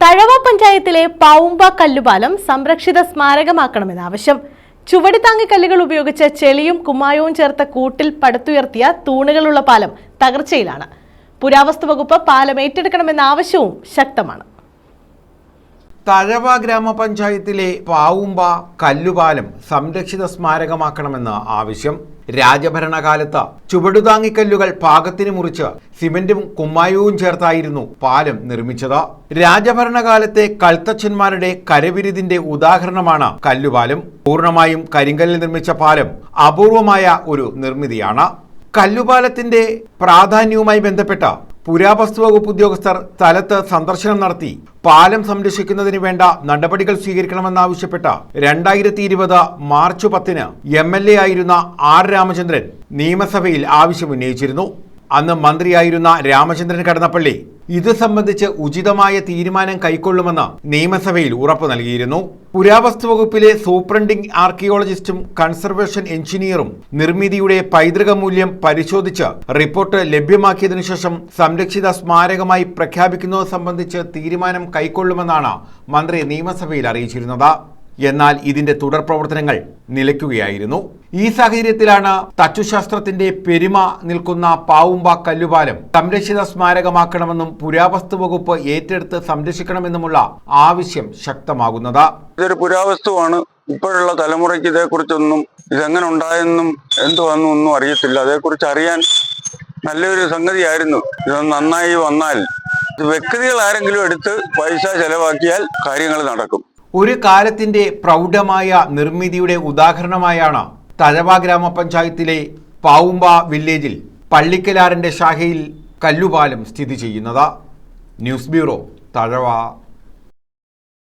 തഴവ പഞ്ചായത്തിലെ പാവുമ്പ കല്ലുപാലം സംരക്ഷിത സ്മാരകമാക്കണമെന്ന് ആവശ്യം. ചുവടിത്താങ്ങിക്കല്ലുകൾ ഉപയോഗിച്ച് ചെളിയും കുമ്മായവും ചേർത്ത കൂട്ടിൽ പടുത്തുയർത്തിയ തൂണുകളുള്ള പാലം തകർച്ചയിലാണ്. പുരാവസ്തു വകുപ്പ് പാലം ഏറ്റെടുക്കണമെന്ന ആവശ്യവും ശക്തമാണ്. തഴവ ഗ്രാമപഞ്ചായത്തിലെ പാവുമ്പ കല്ലുപാലം സംരക്ഷിത സ്മാരകമാക്കണമെന്ന് ആവശ്യം. രാജഭരണകാലത്ത് ചുവടുതാങ്ങിക്കല്ലുകൾ പാകത്തിന് മുറിച്ച് സിമന്റും കുമ്മായവും ചേർത്തായിരുന്നു പാലം നിർമ്മിച്ചത്. രാജഭരണകാലത്തെ കൽത്തച്ഛന്മാരുടെ കരവിരുതിന്റെ ഉദാഹരണമാണ് കല്ലുപാലം. പൂർണമായും കരിങ്കല്ലിൽ നിർമ്മിച്ച പാലം അപൂർവമായ ഒരു നിർമ്മിതിയാണ്. കല്ലുപാലത്തിന്റെ പ്രാധാന്യവുമായി ബന്ധപ്പെട്ട പുരാവസ്തു വകുപ്പ് ഉദ്യോഗസ്ഥർ സ്ഥലത്ത് സന്ദർശനം നടത്തി പാലം സംരക്ഷിക്കുന്നതിന് വേണ്ട നടപടികൾ സ്വീകരിക്കണമെന്നാവശ്യപ്പെട്ട രണ്ടായിരത്തി ഇരുപത് മാർച്ച് പത്തിന് എം എൽ എ ആയിരുന്ന ആർ രാമചന്ദ്രൻ നിയമസഭയിൽ ആവശ്യമുന്നയിച്ചിരുന്നു അന്ന് മന്ത്രിയായിരുന്ന രാമചന്ദ്രൻ കടന്നപ്പള്ളി ഇത് സംബന്ധിച്ച് ഉചിതമായ തീരുമാനം കൈക്കൊള്ളുമെന്ന് നിയമസഭയിൽ ഉറപ്പു നൽകിയിരുന്നു. പുരാവസ്തു വകുപ്പിലെ സൂപ്രണ്ടിംഗ് ആർക്കിയോളജിസ്റ്റും കൺസർവേഷൻ എഞ്ചിനീയറും നിർമ്മിതിയുടെ പൈതൃക മൂല്യം പരിശോധിച്ച് റിപ്പോർട്ട് ലഭ്യമാക്കിയതിനു ശേഷം സംരക്ഷിത സ്മാരകമായി പ്രഖ്യാപിക്കുന്നത് സംബന്ധിച്ച് തീരുമാനം കൈക്കൊള്ളുമെന്നാണ് മന്ത്രി നിയമസഭയിൽ അറിയിച്ചിരുന്നത്. എന്നാൽ ഇതിന്റെ തുടർ പ്രവർത്തനങ്ങൾ നിലയ്ക്കുകയായിരുന്നു. ഈ സാഹചര്യത്തിലാണ് തച്ചുശാസ്ത്രത്തിന്റെ പെരുമ നിൽക്കുന്ന പാവുമ്പ കല്ലുപാലം സംരക്ഷിത സ്മാരകമാക്കണമെന്നും പുരാവസ്തു വകുപ്പ് ഏറ്റെടുത്ത് സംരക്ഷിക്കണമെന്നുമുള്ള ആവശ്യം ശക്തമാകുന്നത്. ഇതൊരു പുരാവസ്തുവാണ്. ഇപ്പോഴുള്ള തലമുറയ്ക്ക് ഇതേക്കുറിച്ചൊന്നും ഇതെങ്ങനെ ഉണ്ടായെന്നും എന്തുവെന്നും ഒന്നും അറിയത്തില്ല. അതേക്കുറിച്ച് അറിയാൻ നല്ലൊരു സംഗതിയായിരുന്നു. ഇത് നന്നായി വന്നാൽ വ്യക്തികൾ ആരെങ്കിലും എടുത്ത് പൈസ ചെലവാക്കിയാൽ കാര്യങ്ങൾ നടക്കും. ഒരു കാലത്തിന്റെ പ്രൗഢമായ നിർമ്മിതിയുടെ ഉദാഹരണമായാണ് തഴവ ഗ്രാമപഞ്ചായത്തിലെ പാവുമ്പ വില്ലേജിൽ പള്ളിക്കലാറിന്റെ ശാഖയിൽ കല്ലുപാലം സ്ഥിതി ചെയ്യുന്നത്. News bureau Thazhava.